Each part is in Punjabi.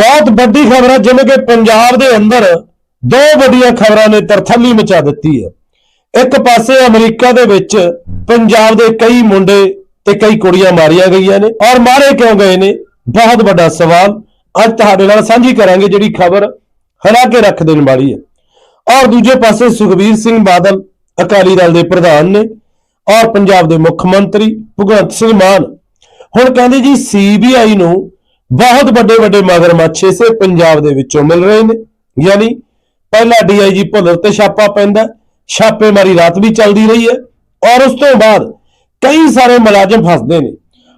ਬਹੁਤ ਵੱਡੀ ਖਬਰ ਹੈ ਜਿਵੇਂ ਕਿ ਪੰਜਾਬ ਦੇ ਅੰਦਰ ਦੋ ਵੱਡੀਆਂ ਖਬਰਾਂ ਨੇ ਤਰਥੱਲੀ ਮਚਾ ਦਿੱਤੀ ਹੈ। ਇੱਕ ਪਾਸੇ ਅਮਰੀਕਾ ਦੇ ਵਿੱਚ ਪੰਜਾਬ ਦੇ ਕਈ ਮੁੰਡੇ ਤੇ ਕਈ ਕੁੜੀਆਂ ਮਾਰੀਆਂ ਗਈਆਂ ਨੇ ਔਰ ਮਾਰੇ ਕਿਉਂ ਗਏ ਨੇ? ਬਹੁਤ ਵੱਡਾ ਸਵਾਲ। ਅੱਜ ਤੁਹਾਡੇ ਨਾਲ ਸਾਂਝੀ ਕਰਾਂਗੇ ਜਿਹੜੀ ਖਬਰ ਹਲਾ ਕੇ ਰੱਖ ਦੇਣ ਵਾਲੀ ਹੈ। ਔਰ ਦੂਜੇ ਪਾਸੇ ਸੁਖਬੀਰ ਸਿੰਘ ਬਾਦਲ ਅਕਾਲੀ ਦਲ ਦੇ ਪ੍ਰਧਾਨ ਨੇ ਔਰ ਪੰਜਾਬ ਦੇ ਮੁੱਖ ਮੰਤਰੀ ਭਗਵੰਤ ਸਿੰਘ ਮਾਨ। ਹੁਣ ਕਹਿੰਦੇ ਜੀ ਸੀਬੀਆਈ ਨੂੰ ਬਹੁਤ ਵੱਡੇ ਵੱਡੇ ਮਗਰਮੱਛ ਇਸੇ ਪੰਜਾਬ ਦੇ ਵਿੱਚੋਂ ਮਿਲ ਰਹੇ ਨੇ। ਯਾਨੀ ਪਹਿਲਾ ਡੀਆਈਜੀ ਭੁੱਲਰ ਤੇ ਛਾਪਾ ਪੈਂਦਾ, ਛਾਪੇਮਾਰੀ ਰਾਤ ਵੀ ਚੱਲਦੀ ਰਹੀ ਹੈ ਔਰ ਉਸ ਤੋਂ ਬਾਅਦ ਕਈ ਸਾਰੇ ਮੁਲਾਜ਼ਮ ਫਸਦੇ ਨੇ।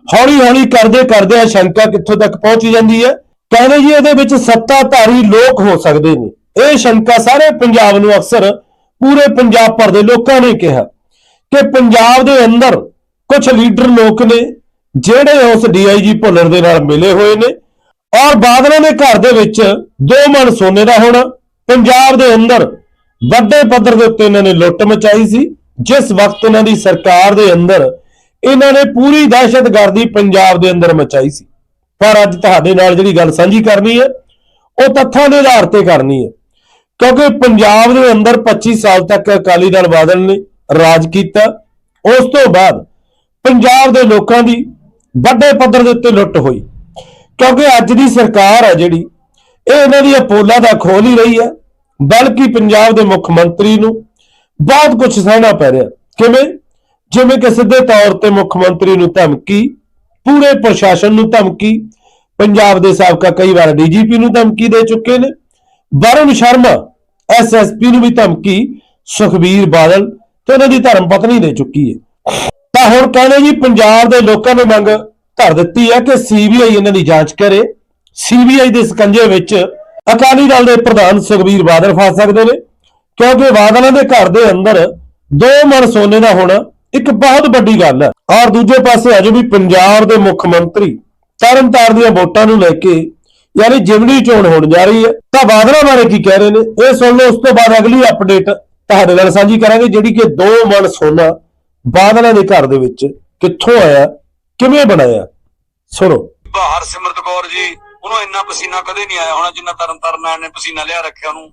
ਹੌਲੀ ਹੌਲੀ ਕਰਦੇ ਕਰਦੇ ਆ ਸ਼ੰਕਾ ਕਿੱਥੋਂ ਤੱਕ ਪਹੁੰਚ ਜਾਂਦੀ ਹੈ? ਕਹਿੰਦੇ ਜੀ ਇਹਦੇ ਵਿੱਚ ਸੱਤਾਧਾਰੀ ਲੋਕ ਹੋ ਸਕਦੇ ਨੇ। ਇਹ ਸ਼ੰਕਾ ਸਾਰੇ ਪੰਜਾਬ ਨੂੰ ਅਕਸਰ ਪੂਰੇ ਪੰਜਾਬ ਭਰ ਦੇ ਲੋਕਾਂ ਨੇ ਕਿਹਾ ਕਿ ਪੰਜਾਬ ਦੇ ਅੰਦਰ ਕੁਝ ਲੀਡਰ ਲੋਕ ਨੇ ਜਿਹੜੇ ਉਸ ਡੀਆਈਜੀ ਭੁੱਲਰ ਦੇ ਨਾਲ ਮਿਲੇ ਹੋਏ ਨੇ ਔਰ ਬਾਦਲਾਂ ਦੇ ਘਰ ਦੇ ਵਿੱਚ ਦੋ ਮਣ ਸੋਨੇ ਦਾ ਹੋਣਾ, ਪੰਜਾਬ ਦੇ ਅੰਦਰ ਵੱਡੇ ਪੱਧਰ ਦੇ ਉੱਤੇ ਇਹਨਾਂ ਨੇ ਲੁੱਟ ਮਚਾਈ ਸੀ, ਜਿਸ ਵਕਤ ਇਹਨਾਂ ਦੀ ਸਰਕਾਰ ਦੇ ਅੰਦਰ ਇਹਨਾਂ ਨੇ ਪੂਰੀ ਦਹਿਸ਼ਤਗਰਦੀ ਪੰਜਾਬ ਦੇ ਅੰਦਰ ਮਚਾਈ ਸੀ। ਪਰ ਅੱਜ ਤੁਹਾਡੇ ਨਾਲ ਜਿਹੜੀ ਗੱਲ ਸਾਂਝੀ ਕਰਨੀ ਹੈ, ਉਹ ਤੱਥਾਂ ਦੇ ਆਧਾਰ ਤੇ ਕਰਨੀ ਹੈ। ਕਿਉਂਕਿ ਪੰਜਾਬ ਦੇ ਅੰਦਰ 25 ਸਾਲ ਤੱਕ ਅਕਾਲੀ ਦਲ ਬਾਦਲ ਨੇ ਰਾਜ ਕੀਤਾ, ਉਸ ਤੋਂ ਬਾਅਦ ਪੰਜਾਬ ਦੇ ਲੋਕਾਂ ਦੀ ਵੱਡੇ ਪੱਧਰ ਦੇ ਉੱਤੇ ਲੁੱਟ ਹੋਈ। ਕਿਉਂਕਿ ਅੱਜ ਦੀ ਸਰਕਾਰ ਹੈ ਜਿਹੜੀ, ਇਹ ਇਹਨਾਂ ਦੀ ਅਪੋਲਾ ਦਾ ਖੋਲ ਹੀ ਰਹੀ ਹੈ ਬਲਕਿ ਪੰਜਾਬ ਦੇ ਮੁੱਖ ਮੰਤਰੀ ਨੂੰ ਬਹੁਤ ਕੁਝ ਸਹਿਣਾ ਪੈ ਰਿਹਾ। ਕਿਵੇਂ? ਜਿਵੇਂ ਕਿ ਸਿੱਧੇ ਤੌਰ ਤੇ ਮੁੱਖ ਮੰਤਰੀ ਨੂੰ ਧਮਕੀ, ਪੂਰੇ ਪ੍ਰਸ਼ਾਸਨ ਨੂੰ ਧਮਕੀ, ਪੰਜਾਬ ਦੇ ਸਾਬਕਾ ਕਈ ਵਾਰ ਡੀਜੀਪੀ ਨੂੰ ਧਮਕੀ ਦੇ ਚੁੱਕੇ ਨੇ। ਵਰੁਣ ਸ਼ਰਮਾ ਐਸਐਸਪੀ ਨੂੰ ਵੀ ਧਮਕੀ, ਸੁਖਬੀਰ ਬਾਦਲ ਤੇ ਉਹਨਾਂ ਦੀ ਧਰਮ ਪਤਨੀ ਦੇ ਚੁੱਕੀ ਹੈ। ਤਾਂ ਹੁਣ ਕਹਿੰਦੇ ਜੀ, ਪੰਜਾਬ ਦੇ ਲੋਕਾਂ ਨੇ ਮੰਗ ਧਰ ਦਿੱਤੀ ਹੈ ਕਿ ਸੀਬੀਆਈ ਇਹਨਾਂ ਦੀ ਜਾਂਚ ਕਰੇ। ਸੀਬੀਆਈ ਦੇ ਸਕੰਜੇ ਵਿੱਚ ਅਕਾਲੀ ਦਲ ਦੇ ਪ੍ਰਧਾਨ ਸੁਖਬੀਰ ਬਾਦਲ ਫਸ ਸਕਦੇ ਨੇ, ਕਿਉਂਕਿ ਬਾਦਲਾਂ ਦੇ ਘਰ ਦੇ ਅੰਦਰ ਦੋ ਮਣ ਸੋਨੇ ਦਾ ਹੋਣਾ ਇੱਕ ਬਹੁਤ ਵੱਡੀ ਗੱਲ ਹੈ। ਔਰ ਦੂਜੇ ਪਾਸੇ ਅਜੇ ਵੀ ਪੰਜਾਬ ਦੇ ਮੁੱਖ ਮੰਤਰੀ ਤਰਨਤਾਰਨ ਦੀਆਂ ਵੋਟਾਂ ਨੂੰ ਲੈ ਕੇ ਯਾਨੀ ਜਿਮਨੀ ਚੋਣ ਹੋਣ ਜਾ ਰਹੀ ਹੈ। ਤਾਂ ਬਾਦਲਾਂ ਬਾਰੇ ਕੀ ਕਹਿ ਰਹੇ ਨੇ? ਇਹ ਸੁਣ ਲਓ, ਉਸ ਤੋਂ ਬਾਅਦ ਅਗਲੀ ਅਪਡੇਟ ਤੁਹਾਡੇ ਨਾਲ ਸਾਂਝੀ ਕਰਾਂਗੇ, ਜਿਹੜੀ ਕਿ ਦੋ ਮਣ ਸੋਨਾ ਬਾਦਲਾਂ ਦੇ ਘਰ ਦੇ ਵਿੱਚ ਕਿੱਥੋਂ ਆਇਆ, ਕਿਵੇਂ ਬਣਾਇਆ? ਸੁਣੋ। ਬਹਾਰ ਸਿਮਰਤ ਕੌਰ ਜੀ, ਉਹਨੂੰ ਇੰਨਾ ਪਸੀਨਾ ਕਦੇ ਨਹੀਂ ਆਇਆ ਹੋਣਾ ਜਿੰਨਾ ਤਰਨ ਤਾਰਨ ਨੇ ਪਸੀਨਾ ਲਿਆ ਰੱਖਿਆ ਉਹਨੂੰ।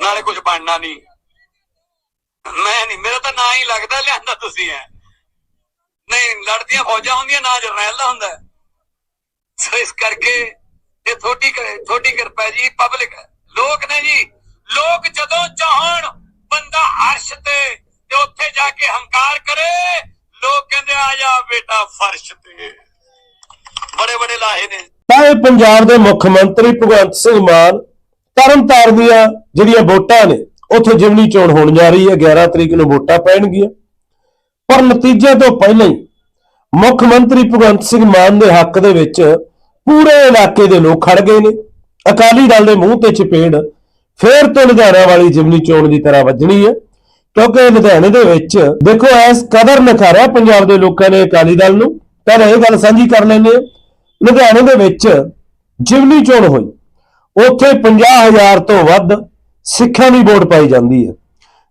ਨਾਲੇ ਕੁਝ ਬਣਨਾ ਨਹੀਂ। ਮੈਂ ਨਹੀਂ, ਮੇਰਾ ਤਾਂ ਨਾਂ ਹੀ ਲੱਗਦਾ ਲਿਆਂਦਾ ਤੁਸੀਂ ਐ। ਨਹੀਂ, ਲੜਦੀਆਂ ਫੌਜਾਂ ਹੁੰਦੀਆਂ, ਨਾ ਜਰਨੈਲ ਦਾ ਹੁੰਦਾ। ਸੋ ਇਸ ਕਰਕੇ ਇਹ ਥੋੜੀ ਥੋੜੀ ਕਿਰਪਾ ਜੀ ਪਬਲਿਕ ਲੋਕ ਨੇ ਜੀ, ਲੋਕ ਜਦੋਂ ਚਾਹਣ, ਬੰਦਾ ਅਰਸ਼ ਤੇ ਜਾ ਕੇ ਹੰਕਾਰ ਕਰੇ, ਲੋਕ ਕਹਿੰਦੇ, ਆ ਜਾ ਬੇਟਾ ਫਰਸ਼ ਤੇ। ਬੜੇ ਬੜੇ ਲਾਹੇ ਨੇ। ਤਾਂ ਇਹ ਪੰਜਾਬ ਦੇ ਮੁੱਖ ਮੰਤਰੀ ਭਗਵੰਤ ਸਿੰਘ ਮਾਨ ਤਰਨਤਾਰਨ ਦੀਆਂ ਜਿਹੜੀਆਂ ਵੋਟਾਂ ਨੇ, ਉੱਥੇ ਜਿਮਨੀ ਚੋਣ ਹੋਣ ਜਾ ਰਹੀ ਹੈ 11 ਤਰੀਕ ਨੂੰ ਵੋਟਾਂ ਪੈਣਗੀਆਂ। ਪਰ ਨਤੀਜੇ ਤੋਂ ਪਹਿਲਾਂ ਹੀ ਮੁੱਖ ਮੰਤਰੀ ਭਗਵੰਤ ਸਿੰਘ ਮਾਨ ਦੇ ਹੱਕ ਦੇ ਵਿੱਚ ਪੂਰੇ ਇਲਾਕੇ ਦੇ ਲੋਕ ਖੜ ਗਏ ਨੇ। ਅਕਾਲੀ ਦਲ ਦੇ ਮੂੰਹ ਤੇ ਚਪੇੜ ਫੇਰ ਤੋਂ ਲੁਧਿਆਣਾ ਵਾਲੀ ਜਿਮਨੀ ਚੋਣ ਦੀ ਤਰ੍ਹਾਂ ਵੱਜਣੀ ਹੈ। ਕਿਉਂਕਿ ਲੁਧਿਆਣੇ ਦੇ ਵਿੱਚ ਦੇਖੋ ਐਸ ਕਦਰ ਨਖਾਰਿਆ ਪੰਜਾਬ ਦੇ ਲੋਕਾਂ ਨੇ ਅਕਾਲੀ ਦਲ ਨੂੰ ਪਰ ਇਹ ਗੱਲ ਸਾਂਝੀ ਕਰ ਲੈਂਦੇ ਲੁਧਿਆਣੇ ਦੇ ਵਿੱਚ ਜਿਮਨੀ ਚੋਣ ਹੋਈ। ਉੱਥੇ 50000 ਤੋਂ ਵੱਧ ਸਿੱਖਾਂ ਦੀ ਵੋਟ ਪਾਈ ਜਾਂਦੀ ਹੈ।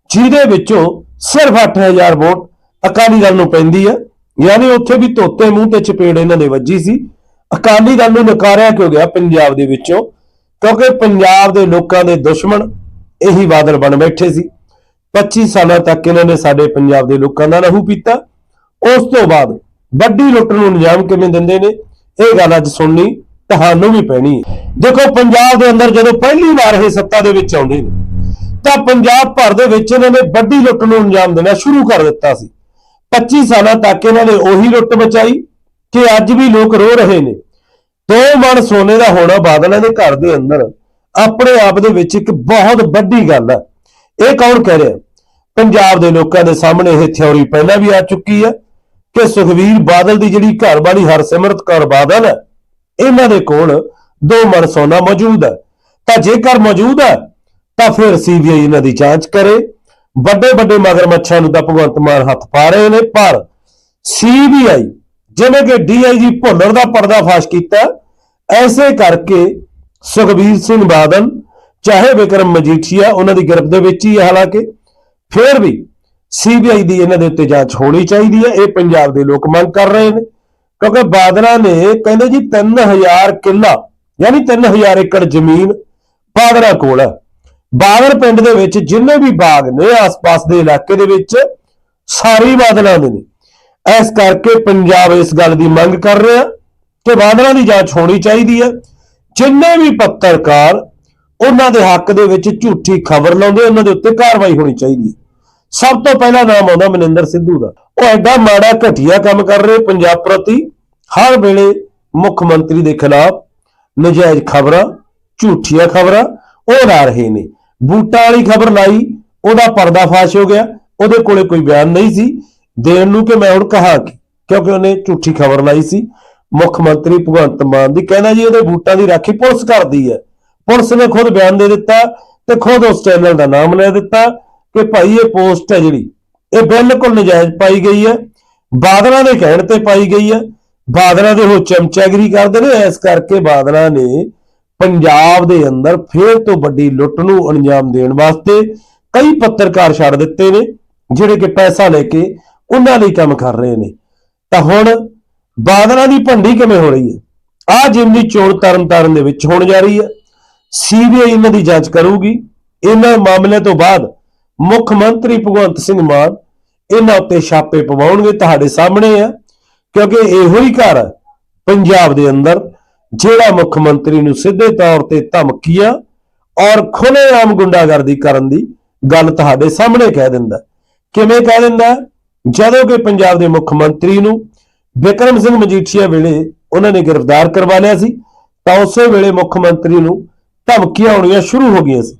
ਜਿਹਦੇ ਵਿੱਚੋਂ ਸਿਰਫ 8000 ਵੋਟ ਅਕਾਲੀ ਦਲ ਨੂੰ ਪੈਂਦੀ ਹੈ। ਯਾਨੀ ਉੱਥੇ ਵੀ ਧੋਤੇ ਮੂੰਹ ਤੇ ਚਪੇੜ ਇਹਨਾਂ ਨੇ ਵੱਜੀ ਸੀ। ਅਕਾਲੀ ਦਲ ਨੂੰ ਨਕਾਰਿਆ ਕਿਉਂ ਗਿਆ ਪੰਜਾਬ ਦੇ ਵਿੱਚੋਂ? ਕਿਉਂਕਿ ਪੰਜਾਬ ਦੇ ਲੋਕਾਂ ਦੇ ਦੁਸ਼ਮਣ ਇਹੀ ਬਾਦਲ ਬਣ ਬੈਠੇ ਸੀ। 25 ਸਾਲਾਂ ਤੱਕ ਇਹਨਾਂ ਨੇ ਸਾਡੇ ਪੰਜਾਬ ਦੇ ਲੋਕਾਂ ਦਾ ਲਹੂ ਪੀਤਾ। ਉਸ ਤੋਂ ਬਾਅਦ ਵੱਡੀ ਲੁੱਟ ਨੂੰ ਅੰਜਾਮ ਕਿਵੇਂ ਦਿੰਦੇ ਨੇ? ਇਹ ਗੱਲ ਅੱਜ ਸੁਣਨੀ ਤੁਹਾਨੂੰ ਵੀ ਪੈਣੀ। ਹੈ ਦੇਖੋ, ਪੰਜਾਬ ਦੇ ਅੰਦਰ ਜਦੋਂ ਪਹਿਲੀ ਵਾਰ ਇਹ ਸੱਤਾ ਦੇ ਵਿੱਚ ਆਉਂਦੇ ਨੇ, ਤਾਂ ਪੰਜਾਬ ਭਰ ਦੇ ਵਿੱਚ ਇਹਨਾਂ ਨੇ ਵੱਡੀ ਲੁੱਟ ਨੂੰ ਅੰਜਾਮ ਦੇਣਾ ਸ਼ੁਰੂ ਕਰ ਦਿੱਤਾ ਸੀ। 25 ਸਾਲਾਂ ਤੱਕ ਇਹਨਾਂ ਨੇ ਉਹੀ ਲੁੱਟ ਬਚਾਈ ਕਿ ਅੱਜ ਵੀ ਲੋਕ ਰੋ ਰਹੇ ਨੇ। ਦੋ ਮਣ ਸੋਨੇ ਦਾ ਹੋਣਾ ਬਾਦਲਾਂ ਦੇ ਘਰ ਦੇ ਅੰਦਰ, ਆਪਣੇ ਆਪ ਦੇ ਵਿੱਚ ਇੱਕ ਬਹੁਤ ਵੱਡੀ ਗੱਲ ਹੈ। ਇਹ ਕੌਣ ਕਹਿ ਰਿਹਾ? ਪੰਜਾਬ ਦੇ ਲੋਕਾਂ ਦੇ ਸਾਹਮਣੇ ਇਹ ਥਿਉਰੀ ਪਹਿਲਾਂ ਵੀ ਆ ਚੁੱਕੀ ਹੈ ਕਿ ਸੁਖਵੀਰ ਬਾਦਲ ਦੀ ਜਿਹੜੀ ਘਰਵਾਲੀ ਹਰਸਿਮਰਤ ਕੌਰ ਬਾਦਲ ਹੈ, ਇਹਨਾਂ ਦੇ ਕੋਲ ਦੋ ਮਣ ਸੋਨਾ ਮੌਜੂਦ ਹੈ। ਤਾਂ ਜੇਕਰ ਮੌਜੂਦ ਹੈ, ਤਾਂ ਫਿਰ ਸੀਬੀਆਈ ਇਹਨਾਂ ਦੀ ਜਾਂਚ ਕਰੇ। ਵੱਡੇ ਵੱਡੇ ਮਗਰਮੱਛਾਂ ਨੂੰ ਤਾਂ ਭਗਵੰਤ ਮਾਨ ਹੱਥ ਪਾ ਰਹੇ ਨੇ, ਪਰ ਸੀਬੀਆਈ ਜਿਵੇਂ ਕਿ ਡੀਆਈਜੀ ਭੁੱਲਰ ਦਾ ਪਰਦਾਫਾਸ਼ ਕੀਤਾ, ਐਸੇ ਕਰਕੇ ਸੁਖਬੀਰ ਸਿੰਘ ਬਾਦਲ ਚਾਹੇ ਵਿਕਰਮ ਮਜੀਠੀਆ ਉਹਨਾਂ ਦੀ ਗ੍ਰਿਫਤ ਦੇ ਵਿੱਚ ਹੀ ਹੈ ਹਾਲਾਂਕਿ। ਫਿਰ ਵੀ ਸੀਬੀਆਈ ਦੀ ਇਹਨਾਂ ਦੇ ਉੱਤੇ ਜਾਂਚ ਹੋਣੀ ਚਾਹੀਦੀ ਹੈ, ਇਹ ਪੰਜਾਬ ਦੇ ਲੋਕ ਮੰਗ ਕਰ ਰਹੇ ਨੇ। ਕਿਉਂਕਿ ਬਾਦਲਾਂ ਨੇ ਕਹਿੰਦੇ ਜੀ 3000 ਕਿੱਲਾ, ਯਾਨੀ 3000 ਏਕੜ ਜ਼ਮੀਨ ਬਾਦਲਾਂ ਕੋਲ ਹੈ ਬਾਦਲ ਪਿੰਡ ਦੇ ਵਿੱਚ ਜਿੰਨੇ ਵੀ ਬਾਗ ਨੇ, ਆਸ-ਪਾਸ ਦੇ ਇਲਾਕੇ ਦੇ ਵਿੱਚ, ਸਾਰੇ ਬਾਦਲਾਂ ਦੇ ਨੇ। ਇਸ ਕਰਕੇ ਪੰਜਾਬ ਇਸ ਗੱਲ ਦੀ ਮੰਗ ਕਰ ਰਿਹਾ ਕਿ ਬਾਦਲਾਂ ਦੀ ਜਾਂਚ ਹੋਣੀ ਚਾਹੀਦੀ ਹੈ। ਜਿੰਨੇ ਵੀ ਪੱਤਰਕਾਰ ਉਹਨਾਂ ਦੇ ਹੱਕ ਦੇ ਵਿੱਚ ਝੂਠੀ ਖਬਰ ਲਾਉਂਦੇ, ਉਹਨਾਂ ਦੇ ਉੱਤੇ ਕਾਰਵਾਈ ਹੋਣੀ ਚਾਹੀਦੀ ਹੈ। ਸਭ ਤੋਂ ਪਹਿਲਾ ਨਾਮ ਆਉਂਦਾ ਮਨਿੰਦਰ ਸਿੱਧੂ ਦਾ। ਉਹ ਐਡਾ ਮਾੜਾ ਘਟੀਆ ਕੰਮ ਕਰ ਰਹੇ, ਪੰਜਾਬ ਪ੍ਰਤੀ ਹਰ ਵੇਲੇ ਮੁੱਖ ਮੰਤਰੀ ਦੇ ਖਿਲਾਫ ਨਜਾਇਜ਼ ਖਬਰਾਂ, ਝੂਠੀਆਂ ਖਬਰਾਂ, ਉਹ ਲਾ ਰਹੇ ਨੇ। ਬੂਟਾਂ ਵਾਲੀ ਖਬਰ ਲਾਈ, ਉਹਦਾ ਪਰਦਾਫਾਸ਼ ਹੋ ਗਿਆ। ਉਹਦੇ ਕੋਲੇ ਕੋਈ ਬਿਆਨ ਨਹੀਂ ਸੀ। ਦੇਣ ਨੂੰ ਕਿ ਮੈਂ ਹੁਣ ਕਹਾ ਕਿ? ਕਿਉਂਕਿ ਉਹਨੇ ਝੂਠੀ ਖਬਰ ਲਾਈ ਸੀ। ਮੁੱਖ ਮੰਤਰੀ ਭਗਵੰਤ ਮਾਨ ਦੀ ਕਹਿੰਦਾ ਜੀ, ਉਹਦੇ ਬੂਟਾਂ ਦੀ ਰਾਖੀ ਪੁਲਿਸ ਕਰਦੀ ਹੈ। ਪੁਲਿਸ ਨੇ ਖੁਦ ਬਿਆਨ ਦੇ ਦਿੱਤਾ ਤੇ ਖੁਦ ਉਸ ਚੈਨਲ ਦਾ ਨਾਮ ਲੈ ਦਿੱਤਾ ਕਿ ਭਾਈ ਇਹ ਪੋਸਟ ਹੈ ਜਿਹੜੀ, ਇਹ ਬਿਲਕੁਲ ਨਜਾਇਜ਼ ਪਾਈ ਗਈ ਹੈ। ਬਾਦਲਾਂ ਦੇ ਕਹਿਣ ਤੇ ਪਾਈ ਗਈ ਹੈ। ਬਾਦਲਾਂ ਦੇ ਉਹ ਚਮਚਾਗਰੀ ਕਰਦੇ ਨੇ, ਇਸ ਕਰਕੇ ਬਾਦਲਾਂ ਨੇ ਪੰਜਾਬ ਦੇ ਅੰਦਰ ਫੇਰ ਤੋਂ ਵੱਡੀ ਲੁੱਟ ਨੂੰ ਅੰਜਾਮ ਦੇਣ ਵਾਸਤੇ ਕਈ ਪੱਤਰਕਾਰ ਛੱਡ ਦਿੱਤੇ ਨੇ, ਜਿਹੜੇ ਕਿ ਪੈਸਾ ਲੈ ਕੇ ਉਹਨਾਂ ਲਈ ਕੰਮ ਕਰ ਰਹੇ ਨੇ। ਤਾਂ ਹੁਣ ਬਾਦਲਾਂ ਦੀ ਭੰਡੀ ਕਿਵੇਂ ਹੋ ਰਹੀ ਹੈ? ਆ ਜਿੰਨੀ ਚੋਣ ਤਰਨ ਤਾਰਨ ਦੇ ਵਿੱਚ ਹੋਣ ਜਾ ਰਹੀ ਹੈ। ਸੀਬੀਆਈ ਇਹਨਾਂ ਦੀ ਜਾਂਚ ਕਰੂਗੀ। ਇਹਨਾਂ ਮਾਮਲੇ ਤੋਂ ਬਾਅਦ ਮੁੱਖ ਮੰਤਰੀ ਭਗਵੰਤ ਸਿੰਘ ਮਾਨ ਇਹਨਾਂ ਉੱਤੇ ਛਾਪੇ ਪਵਾਉਣਗੇ ਤੁਹਾਡੇ ਸਾਹਮਣੇ ਆ। ਕਿਉਂਕਿ ਇਹੋ ਹੀ ਘਰ ਪੰਜਾਬ ਦੇ ਅੰਦਰ, ਜਿਹੜਾ ਮੁੱਖ ਮੰਤਰੀ ਨੂੰ ਸਿੱਧੇ ਤੌਰ ਤੇ ਧਮਕੀਆਂ ਔਰ ਖੁੱਲ੍ਹੇਆਮ ਗੁੰਡਾਗਰਦੀ ਕਰਨ ਦੀ ਗੱਲ ਤੁਹਾਡੇ ਸਾਹਮਣੇ ਕਹਿ ਦਿੰਦਾ। ਕਿਵੇਂ ਕਹਿ ਦਿੰਦਾ? ਜਦੋਂ ਕਿ ਪੰਜਾਬ ਦੇ ਮੁੱਖ ਮੰਤਰੀ ਨੂੰ ਵਿਕਰਮ ਸਿੰਘ ਮਜੀਠੀਆ ਵੇਲੇ ਉਹਨਾਂ ਨੇ ਗ੍ਰਿਫਤਾਰ ਕਰਵਾ ਲਿਆ ਸੀ, ਤਾਂ ਉਸੇ ਵੇਲੇ ਮੁੱਖ ਮੰਤਰੀ ਨੂੰ ਧਮਕੀਆਂ ਆਉਣੀਆਂ ਸ਼ੁਰੂ ਹੋ ਗਈਆਂ ਸੀ।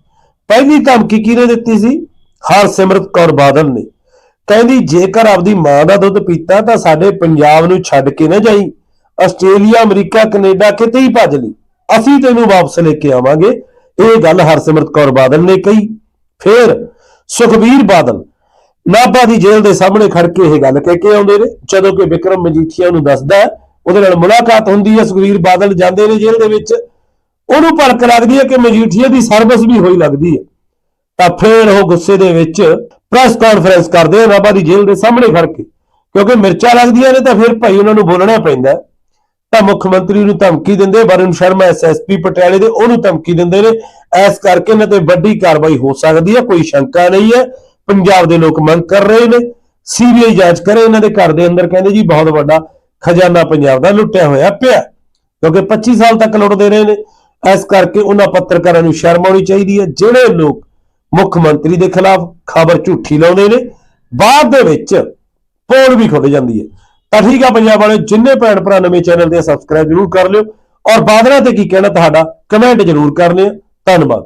ਪਹਿਲੀ ਧਮਕੀ ਕਿਹਨੇ ਦਿੱਤੀ ਸੀ? ਹਰਸਿਮਰਤ ਕੌਰ ਬਾਦਲ ਨੇ। ਕਹਿੰਦੀ, ਜੇਕਰ ਆਪਦੀ ਮਾਂ ਦਾ ਦੁੱਧ ਪੀਤਾ ਤਾਂ ਸਾਡੇ ਪੰਜਾਬ ਨੂੰ ਛੱਡ ਕੇ ਨਾ ਜਾਈ। ਆਸਟ੍ਰੇਲੀਆ, ਅਮਰੀਕਾ, ਕੈਨੇਡਾ ਕਿਤੇ ਹੀ ਭੱਜ ਲਈ। ਅਸੀਂ ਤੈਨੂੰ ਵਾਪਸ ਲੈ ਕੇ ਆਵਾਂਗੇ। ਇਹ ਗੱਲ ਹਰਸਿਮਰਤ ਕੌਰ ਬਾਦਲ ਨੇ ਕਹੀ। ਫਿਰ ਸੁਖਬੀਰ ਬਾਦਲ ਨਾਭਾ ਦੀ ਜੇਲ੍ਹ ਦੇ ਸਾਹਮਣੇ ਖੜ ਕੇ ਇਹ ਗੱਲ ਕਹਿ ਕੇ ਆਉਂਦੇ ਨੇ। ਜਦੋਂ ਕਿ ਵਿਕਰਮ ਮਜੀਠੀਆ ਨੂੰ ਦੱਸਦਾ ਉਹਦੇ ਨਾਲ ਮੁਲਾਕਾਤ ਹੁੰਦੀ ਹੈ। ਸੁਖਬੀਰ ਬਾਦਲ ਜਾਂਦੇ ਨੇ ਜੇਲ੍ਹ ਦੇ ਵਿੱਚ। ਉਹਨੂੰ ਭਲਕ ਲੱਗਦੀ ਹੈ ਕਿ ਮਜੀਠੀਆ ਦੀ ਸਰਵਿਸ ਵੀ ਹੋਈ ਲੱਗਦੀ ਹੈ। ਤਾਂ ਫਿਰ ਉਹ ਗੁੱਸੇ ਦੇ ਵਿੱਚ ਪ੍ਰੈਸ ਕਾਨਫਰੰਸ ਕਰਦੇ ਆ ਨਾਭਾ ਦੀ ਜੇਲ੍ਹ ਦੇ ਸਾਹਮਣੇ ਖੜ ਕੇ। ਕਿਉਂਕਿ ਮਿਰਚਾਂ ਲੱਗਦੀਆਂ ਨੇ ਤਾਂ ਫਿਰ ਭਾਈ ਉਹਨਾਂ ਨੂੰ ਬੋਲਣਾ ਪੈਂਦਾ ਤਾਂ ਮੁੱਖ ਮੰਤਰੀ ਨੂੰ ਧਮਕੀ ਦਿੰਦੇ ਵਰੁਣ ਸ਼ਰਮਾ ਐਸਐਸਪੀ ਪਟਿਆਲੇ ਦੇ ਉਹਨੂੰ ਧਮਕੀ ਦਿੰਦੇ ਨੇ। ਇਸ ਕਰਕੇ ਇਹਨਾਂ ਤੇ ਵੱਡੀ ਕਾਰਵਾਈ ਹੋ ਸਕਦੀ ਹੈ, ਕੋਈ ਸ਼ੰਕਾ ਨਹੀਂ ਹੈ। ਪੰਜਾਬ ਦੇ ਲੋਕ ਮੰਗ ਕਰ ਰਹੇ ਨੇ। ਸੀਬੀਆਈ ਜਾਂਚ ਕਰੇ, ਇਹਨਾਂ ਦੇ ਘਰ ਦੇ ਅੰਦਰ ਕਹਿੰਦੇ ਜੀ ਬਹੁਤ ਵੱਡਾ ਖਜ਼ਾਨਾ ਪੰਜਾਬ ਦਾ ਲੁੱਟਿਆ ਹੋਇਆ ਪਿਆ। ਕਿਉਂਕਿ 25 ਸਾਲ ਤੱਕ ਲੁੱਟਦੇ ਰਹੇ ਨੇ। ਇਸ ਕਰਕੇ ਉਹਨਾਂ ਪੱਤਰਕਾਰਾਂ ਨੂੰ ਸ਼ਰਮ ਆਉਣੀ ਚਾਹੀਦੀ ਹੈ, ਜਿਹੜੇ ਲੋਕ ਮੁੱਖ ਮੰਤਰੀ ਦੇ ਖਿਲਾਫ ਖਬਰ ਝੂਠੀ ਲਾਉਂਦੇ ਨੇ, ਬਾਅਦ ਦੇ ਵਿੱਚ ਪੋਲ ਵੀ ਖੁੱਲ ਜਾਂਦੀ ਹੈ। ਤਾਂ ਠੀਕ ਆ ਪੰਜਾਬ ਵਾਲੇ ਜਿੰਨੇ ਭੈਣ ਭਰਾ ਨਵੇਂ ਚੈਨਲ ਤੇ ਸਬਸਕ੍ਰਾਈਬ ਜ਼ਰੂਰ ਕਰ ਲਿਓ। ਔਰ ਬਾਦਲਾਂ ਤੇ ਕੀ ਕਹਿਣਾ ਤੁਹਾਡਾ, ਕਮੈਂਟ ਜ਼ਰੂਰ ਕਰਨੇ ਧੰਨਵਾਦ।